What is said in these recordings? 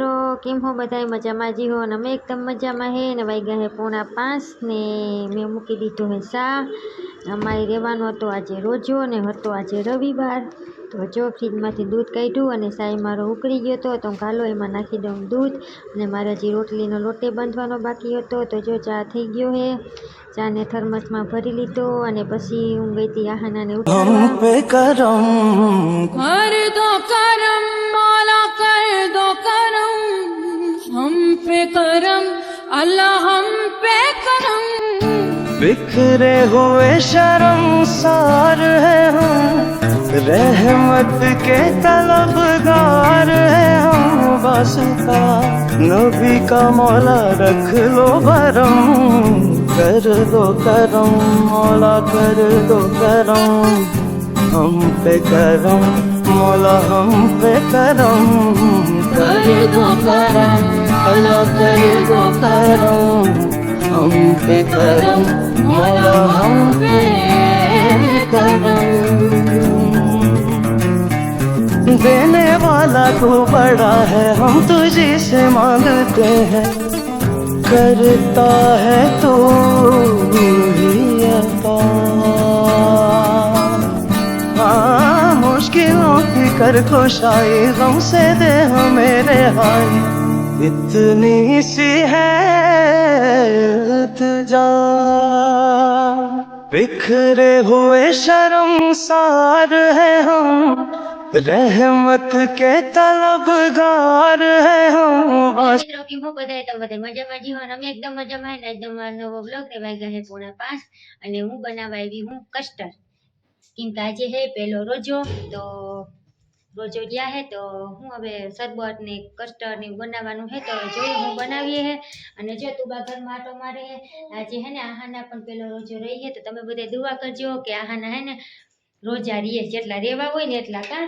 મિત્રો કેમ હો બધાય? મજામાં જી હો અને અમે એકદમ મજામાં હે ને વાઈ હે પોણા પાંચ ને મેં મૂકી દીધું હે સા અમારે રહેવાનો હતો આજે રોજો ને હતો આજે રવિવાર. તો જો ફ્રીજમાંથી દૂધ કાઢ્યું અને સાઈ મારો ઉકળી ગયો હતો તો હું ગાલો એમાં નાખી દઉં દૂધ અને મારા જે રોટલીનો લોટે બાંધવાનો બાકી હતો તો જો ચા થઈ ગયો હે. ચાને થર્મસમાં ભરી લીધો અને પછી હું ગઈ હતી આહાનાને ઉઠાડવા. કરમ. માલા पे करम अल्लाह हम पे करम बिखरे हुए शर्म सार है हम रहमत के तलबगार है हम बस का नबी का मौला रख लो भरम कर दो करम मौला कर दो करम हम पे करम मौला हम पे करम कर दो करम अल्लाह कर दो करम हम पे करम मौला हम पे करम देने वाला तू बड़ा है हम तुझे से मांगते हैं करता है तू ही अता हाँ मुश्किलों की कर खुशाई गम से दे हमें रिहाई इतनी सी है जा बिखरे हुए शर्मसार है हम रहमत के तलबगार है हम बस મિત્રો કેમ હો બધાય તો બધા મજામાં જીવો અને અમે એકદમ મજામાં હે ને એકદમ મારો નવો બ્લોગ ને વાગ્યા છે પોણા પાંચ અને હું બનાવવા આવી હું કસ્ટર્ડ કેમ કે આજે હે પેલો રોજો તો રોજો ગયા હે તો હું હવે શરબત ને કસ્ટર્ડ ને બનાવવાનું હે તો જોઈએ, હું બનાવીએ હે. અને જો તું બા ઘરમાં આટો મારે હે, આજે હે ને આહાના પણ પેલો રોજો રહી હે તો તમે બધા દુઆ કરજો કે આહાના હે ને રોજા રીએ, જેટલા રહેવા હોય ને એટલા કા.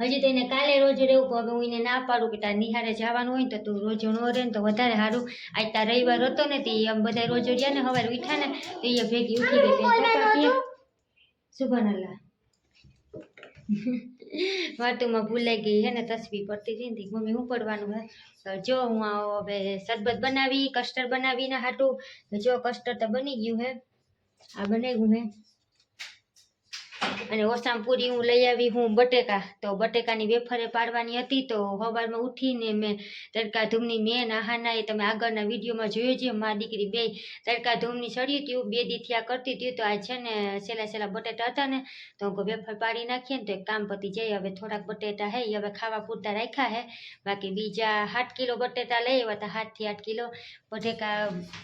હજી તો એને કાલે રોજ રહેવું હવે હું એને ના પાડું કે તારે નિહારે જવાનું હોય ને તો તું રોજો ન રહે ને તો વધારે સારું આજ તાર રવિવાર હતો ને, તે આમ બધા રોજો રહ્યા ને સવારે ઉઠ્યા ને, તો એ ભેગી ઉઠી ગઈ તો કહે ભૂલાઈ ગઈ હે ને તસવી પડતી હતી મમ્મી હું પડવાનું હે? જો હું હવે શરબત બનાવી કસ્ટર્ડ બનાવીને હાટું. જો કસ્ટર્ડ તો બની ગયું હે. આ બનાવ્યું હે. અને ઓસામ પૂરી હું લઈ આવી હું બટેકા. તો બટેકાની વેફરે પાડવાની હતી તો સવારમાં ઉઠીને મેં તડકા ધૂમની મેં નાહાના એ તમે આગળના વિડીયોમાં જોયું છે મારી દીકરી બે તડકા ધૂમની સળ્યું હતું બે દી થયા કરતી હતી. તો આ છે ને છેલ્લા છેલ્લા બટેટા હતા ને, તો હું વેફર પાડી નાખીએ ને તો એક કામ પતી જાય, હવે થોડાક બટેટા હે હવે ખાવા પૂરતા રાખ્યા હે. બાકી બીજા આઠ કિલો બટેટા લઈ આવ્યા હતા સાતથી આઠ કિલો. બટેકા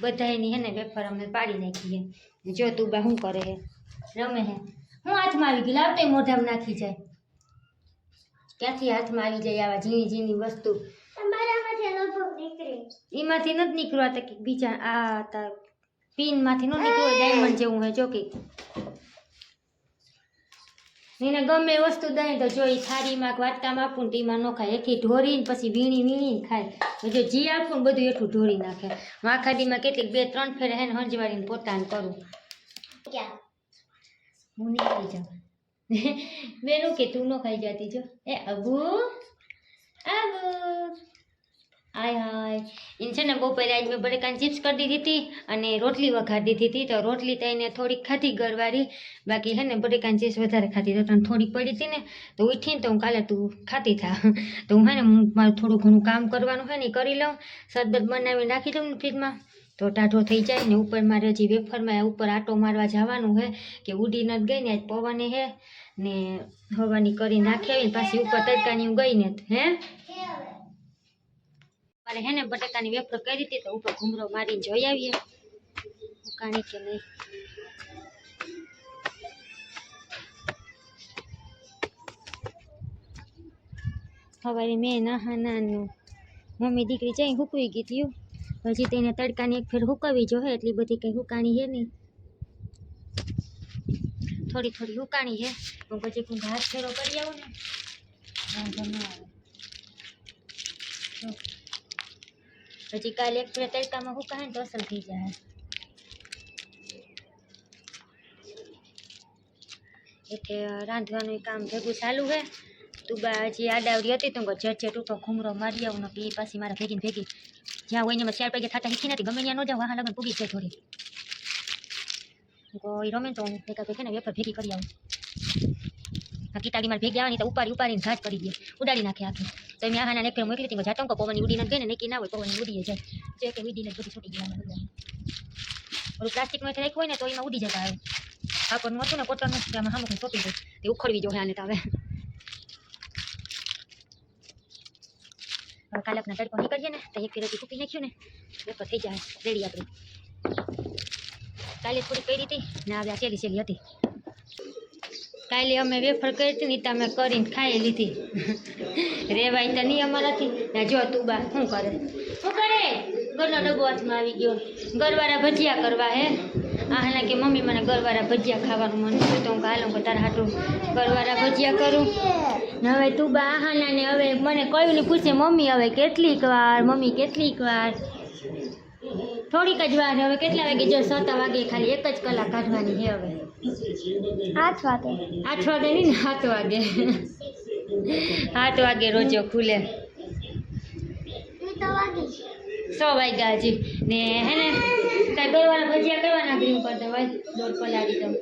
બધાયની હે ને વેફર અમે પાડી નાખીએ જો તું બા શું કરે હે? રમે હે. હું હાથમાં આવી ગઈ લાવતે મોઢામાં નાખી જાય. ક્યાંથી હાથમાં આવી જાય આવા ઝીણી ઝીણી વસ્તુ? એમાંથી નથી નીકળવા તો બીજા આ તા પિનમાંથી ન નીકળ્યો ડાયમંડ જેવું હોય જો કે એને ગમે વસ્તુ દઈ તો જો એ થાળીમાં વાટકામાં આપું ને તેમાં ન ખાય. એથી ઢોરીને પછી વીણી વીણીને ખાય. જો જી આપું ને બધું એટલું ઢોરી નાખે. હું કેટલીક બે ત્રણ ફેર હે ને હંજવાળીને પોતાને કરું. હું નીકળી જાઉં બેનું કે તું ન ખાઈ જતી, જો. એ, અબુ. અબુ. હાય હાય. એને છે ને, બપોરે આજ મેં બટેકાની ચિપ્સ કરી દીધી હતી અને રોટલી વઘારી દીધી હતી. તો રોટલી તો એને થોડીક ખાધી ઘરવાળી બાકી છે ને, બટેકાની ચિપ્સ વધારે ખાધી તો તને થોડીક પડી હતી ને, તો ઉઠીને તો હું કાલે તું ખાતી થા. તો હું હે ને, હું મારું થોડું ઘણું કામ કરવાનું હોય ને કરી લઉં. શરબત બનાવી નાખી દઉં ને ફ્રીજમાં. તો ટાઢો થઈ જાય ને ઉપર મારે હજી વેફરમાં ઉપર આટો મારવા જવાનું હે કે ઉડી નથી ગઈ ને પવને હે ને હવાની કરી નાખી આવીને પાછી ઉપર તડકાની હું ગઈ ને હે? મારે હે ને બટાકાની વેફર કરી હતી તો ઉપર ઘૂમરો મારીને જોઈ આવીએ. કાણી કે નહીં? હવે મેં નાહા નાનું. મમ્મી દીકરી જઈ હુકવી ગઈ હજી તેને તડકાની એક ફેર હુકાવી જો હે, એટલી બધી કંઈ હુકાણી હે નહીં. થોડી થોડી હુકાણી હે હું પછી હું હાથ ફેરો કરી આવું ને. વાંધો ન આવે. જો. પછી કાલે એક ફેર તડકામાં હુકાય ને તો અસર થઈ જાય. એટલે રાંધવાનું કામ ભેગું ચાલુ હે. તું બા હજી આડાવડી હતી તો જટ જટ ઉપર ઘૂમરો મારી આવું ને એ પાછી મારા ભેગી ને ભેગી જ્યાં હોય એમાં ચાર પૈકી થતા શીખી નથી, ગમે ત્યાં ન જાવ વાહ લગન પૂગી જાય થોડી. કોઈ રમે તો હું ભેગા ભેગા ને વેફર ભેગી કરી આવું. આ કિતાડી મારે ભેગી આવવાની તો ઉપાડી ઉપાડીને ઘાટ કરી દે ઉડાડી નાખે આખી. તો મેં આહાના નેફે મોકલી હતી જાતો કો પવન ઉડીને ગઈ ને નેકી ના હોય પવનની ઉડી જાય. જે કે ઉડીને બધી છૂટી ગયા ઓલું પ્લાસ્ટિકમાં રાખ્યું હોય ને, તો એમાં ઉડી જતા આવે કાપડનું હતું ને, કોટનનું આમાં સામે સોંપી દે. તે ઉખડવી જોઈએ આને તો હવે. હવે કાલકના તડકો નીકળીએ ને, તો એક ફેરેથી ફૂકી નાખ્યું ને વેપર થઈ જાય, રેડી આપણી. કાલે થોડી કરી હતી ને હવે આ સેલી સેલી હતી. કાલે અમે વેફર કરી હતી ને અમે કરીને ખાઈ લીધી. રેવાય તો નહીં અમારાથી. ને જો તું બા, શું કરે? શું કરે? ઘરનો ડબ્બો હાથમાં આવી ગયો. ઘરવાળા ભજીયા કરવા હે? આ હાલા કે મમ્મી મને ગરવારા ભજીયા ખાવાનું મન થયું તો હું હાલો કે તારા હાટું ગરવારા ભજીયા કરું. ને હવે તું બા આહાના ને હવે મને ને પૂછે મમ્મી હવે કેટલીક વાર મમ્મી કેટલીક વાર? થોડીક જ વાર હવે કેટલા વાગે જો સત વાગે ખાલી એક જ કલાક કાઢવાની છે હવે. આઠ વાગે. આઠ વાગે નહીં ને સાત વાગે. સાત વાગે રોજો ખુલે. સો વાગ્યા હજી. ને હે ને, કાંઈ ગરવાના ભજીયા કરવાના ગ્રીન પર દવાઈ દોઢ પલાળી દઉં.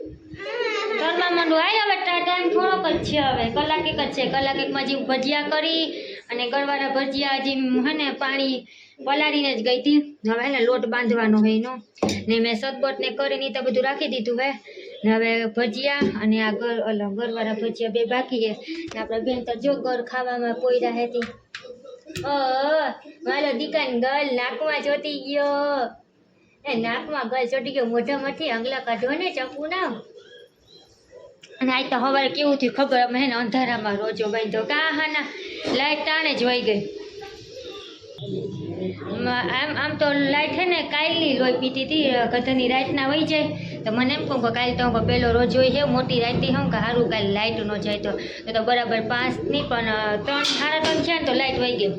ઘરમાં માંડું હાલ હવે ટાઈમ થોડોક જ છે હવે. કલાક એક જ છે. કલાક એકમાં હજી ભજીયા કરી અને ગરવાના ભજીયા હજી હે ને, પાણી પલાળીને જ ગઈ હતી. હવે ને લોટ બાંધવાનો હોય એનો. ને મેં સદબટને કરીને તો બધું રાખી દીધું હે. ને હવે ભજીયા અને આ ઘર ઓલા ગરવાળા ભજીયા બે બાકી છે. આપણે બેન તો જો ઘર ખાવામાં પોયરા હતી. અ મારો દીકાન ગલ નાકમાં ચોટી ગયો. એ નાકમાં ગલ ચોટી ગયો. મોઢામાંથી આંગલા કાઢો ને ચપ્પુ ના અને આજ તો હવે કેવું થયું ખબર? અમે અંધારામાં રોજો બાંધ્યો. કા હા ના લાઈટ તાણે જ વહી ગઈ. આમ આમ તો લાઈટ છે ને કાલની લોહી પીતી હતી ગધની રાતના વહી જાય. તો મને એમ કહું કે કાલે તો પહેલો રોજ હોય છે, મોટી રાતથી હું કે સારું કાલે લાઇટ ન જાય તો. તો બરાબર પાંચ નહીં પણ ત્રણ, સાડા ત્રણ ને તો લાઇટ વહી ગયું.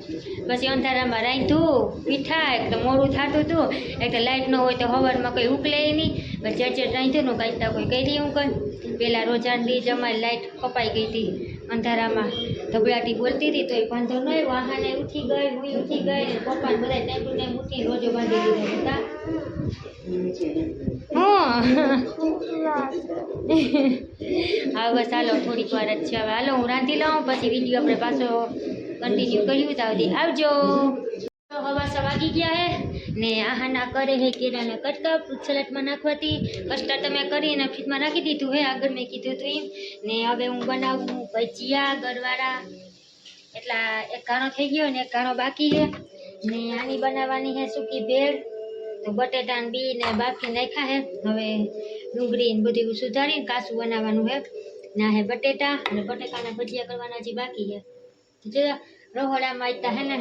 પછી અંધારામાં રાંધ્યું પીઠા એક તો મોડું થતું હતું એક તો લાઇટ ન હોય તો હવારમાં કોઈ ઉકલે નહીં. પછી ચડચડ રાંધ્યું ને કાંઈ કોઈ કહી હું કંઈ પહેલાં રોજાની જ અમારી લાઇટ કપાઈ ગઈ હતી. અંધારામાં ધબડાટી બોલતી હતી તો એ વાંધો નહીં વાહને ઉઠી ગઈ હું ઉઠી ગઈ ને પપ્પાને બધા ટાઈમ ટુ ટાઈમ ઉઠી રોજો બાંધી દીધા હતા. હા. બસ હાલો થોડીક વાર જ છે. હવે હાલો, હું રાંધી લઉં, પછી વીડિયો આપણે પાછો કન્ટિન્યુ કર્યું ત્યાં આવજો. હવા વાગી ગયા હે. ને આહાના કરે હે કેળાને કટકા સલાડમાં નાખવાથી. કસ્ટર્ડ તમે કરીને ફ્રીજમાં નાખી દીધું હે, આગળ મેં કીધું હતું એમ. ને હવે હું બનાવું ભજીયા ગરવાળા એટલા એક કાણો થઈ ગયો ને એક કાણો બાકી છે ને આની બનાવવાની હે સૂકી ભેળ. તો બટેટા બી ને બાફી નાખ્યા હે. હવે ડુંગળી ને બધું સુધારીને કાસું બનાવવાનું હે. ના હે બટેટા અને બટેકાના ભજીયા કરવાના હજી બાકી છે જો રહોડામાં આટલા હે ને?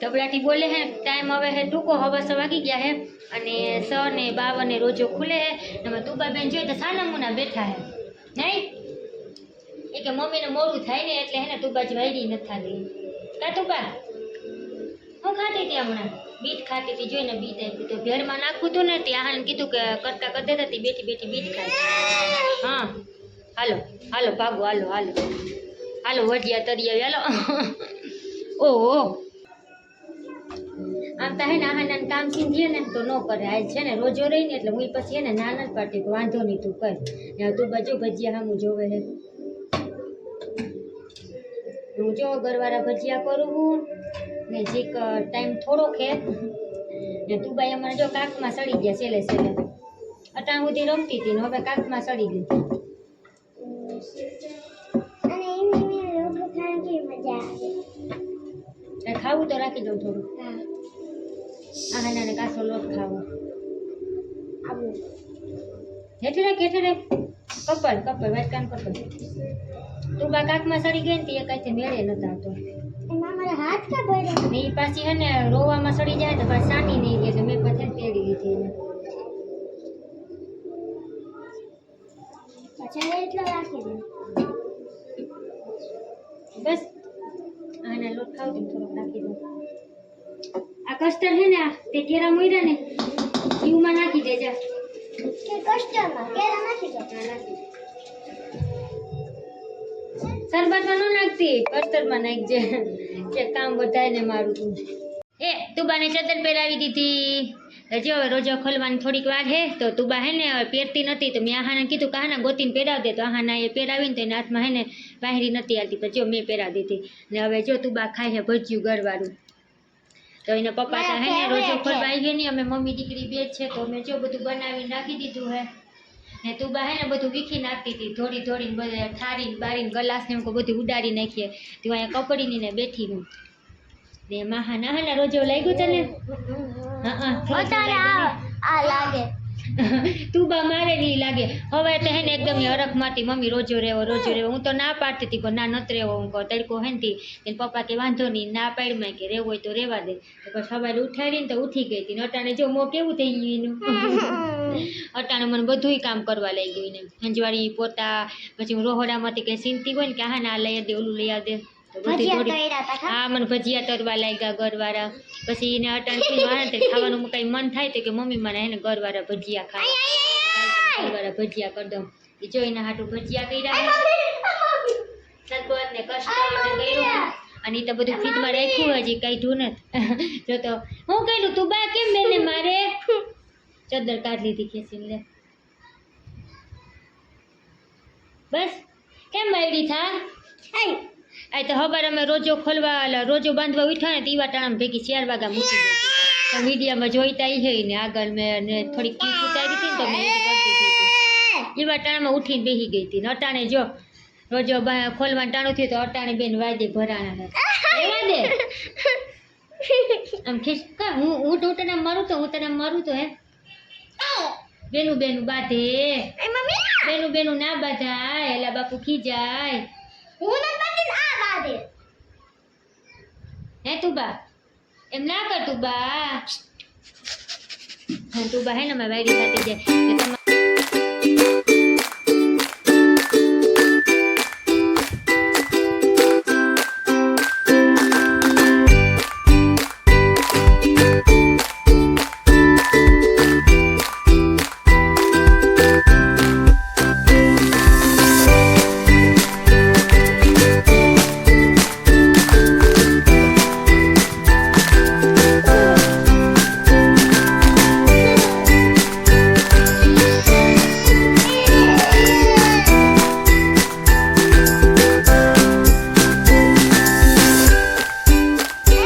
તબલાટી બોલે હે ટાઈમ હવે હે, ટૂંકો હવે સ વાગી ગયા હે. અને સ ને બાવ ને રોજો ખુલે હે. એમાં તુબાબેન જોઈએ તો સાનામુના બેઠા હે. નહીં? એ કે મમ્મીને મોડું થાય ને એટલે હે ને તુબાજી વાયડી નથી થતી. કા તુબા હું ખાતી હતી હમણાં? બીટ ખાતી હતી, જોઈને બીજ આપી તો ભેળમાં નાખવું હતું ને ત્યાં હાને કીધું કે કરતા કરતા હતી બેઠી બેઠી બીટ ખાય. હા. હાલો હાલો, ભાગો, હાલો હાલો. હાલો, વઢિયા તરી હાલો ઓહો આમ તો હે ને આહાના કામ સિંધીએ ને તો ન કરે. આજ છે ને, રોજો રહી ને એટલે હું પછી એને નાના જ પાડતી કે વાંધો નહીં તું કર. ને તું બાજુ ભજીયા હામું જોવે હે. હું જો ગરવાળા ભજીયા કરું હું, ને જીક ટાઈમ થોડોક હે. ને તું બાઈ અમારે જો કાકમાં સડી ગયા છેલ્લે છેલ્લે. અટાણ સુધી રમતી હતી ને હવે કાકમાં સડી ગઈ. ખાવાની કેવી મજા આવે ખાવું તો રાખી દઉં થોડું. હા. આહાના ને કાસો લોટ ખાવો. આવું હેઠે રાખ હેઠે રાખ. કપડ કપડ વાટકાન કપડ તું બા કાકમાં સડી ગઈ ને તે કાંઈથી મેળે નતા આવતો હાથ કા એ પાછી હે ને રોવામાં સડી જાય તો પાછી સાની નહીં ગઈ તો મેં પછી તેડી લીધી એને. પછી એટલો રાખી દઉં બસ. આના લોટ ખાવ તો થોડોક નાખી દઉં. આ કસ્ટર્ડ હે ને તે કેરા મોયરા ને ઘીમાં નાખી દેજા કે કસ્ટમર કેરા નાખી દો. નાખી. શરબતમાં ન નાખતી કસ્ટર્ડમાં નાખજે કે કામ વધારે ને મારું તું એ તુબાને ચદર પહેરાવી દીધી. હજી હવે રોજો ખોલવાની થોડીક વાર હે તો તુબા હે ને હવે પહેરતી નથી તો મેં આહાને કીધું કે આહાના ગોતીને પહેરાવી દે તો આહાના એ પહેરાવીને તો એના હાથમાં હે ને બાહેરી નથી આવતી પણ જો મેં પહેરાવી દીધી. ને હવે જો તુબા ખાય છે ભજ્યું ઘરવાળું. તો એના પપ્પા તો હે ને રોજો ખોલવા આવી નહીં અમે મમ્મી દીકરી બે છે તો મેં જો બધું બનાવી નાખી દીધું હે. ને તુબા હે ને બધું વીખી નાખતી હતી થોડી થોડીને બધે ઠારીને બારીને ગલાસને એમ કહું બધું ઉડાડી નાખીએ તો અહીંયા કપડીની ને બેઠી હું. ને માહા ના રોજો લાગ્યું તને? આ લાગે. તું બા મારે નહીં લાગે. હવે તો હે ને એકદમ હરખ માતી મમ્મી રોજો રહેવો રોજો રહેવો હું તો ના પાડતી હતી પણ ના નત રહેવો હું કહું તડકો હે ને તી. એને પપ્પા કે વાંધો નહીં ના પાડમાં કે રહેવું હોય તો રહેવા દે. તો પછી સવારે ઉઠાડીને તો ઉઠી ગઈ હતી ને અટાણે જો મો કેવું થઈ ગયું એનું? અટાણે મને બધુંય કામ કરવા લઈ ગયું એને. હંજવાળી પોતા પછી હું રોહોડામાંથી કંઈ સીનતી હોય ને કે હા ના આ લઈ દે ઓલું લઈ આવ ભજીયા? હા મને તરવા લાગ્યા ઘરવાળા. પછી એને અટાણ ખાવાનું કઈ મન થાય તો કે મમ્મી મને એને ઘરવાળા ભજીયા ખાવા ઘરવાળા ભજીયા કરી દઉં. એ જો એના હાટું ભજીયા કર્યા ને અને તો બધું રાખ્યું હજી કાઢ્યું નથી. જો તો હું કહ્યું તું બા કેમ બેને મારે? ચદર કાઢ લીધી ખેંચીને લે. બસ કેમ મારી થા? આ તો હવાર અમે રોજો ખોલવા રોજો બાંધવા ઉઠ્યા ને એવા ટાણા ભેગી ચાર વાગ્યા મૂકી દીધી. મીડિયામાં જોઈતા હે ને આગળ મેં ને થોડી ક્લિપ ઉતારી હતી ને તો મેં એવી ટાણામાં ઉઠીને બેસી ગઈ હતી ને અટાણે જો રોજો ખોલવા ટાણું થયું તો અટાણે બેન વાદે ભરાણા એવા દે આમ ખીસ કા હું હું તો તને મારું તો હું તને મારું તો હે? બેનું બેનું બાંધે. બેનું બેનું ના બાંધાય એલા બાપુ ખીજાય. હું નથી પાડતી ને આ બાદે હે તું બા? એમ ના કર તું બા તું બા હે ને મારી વાયરી થતી જાય.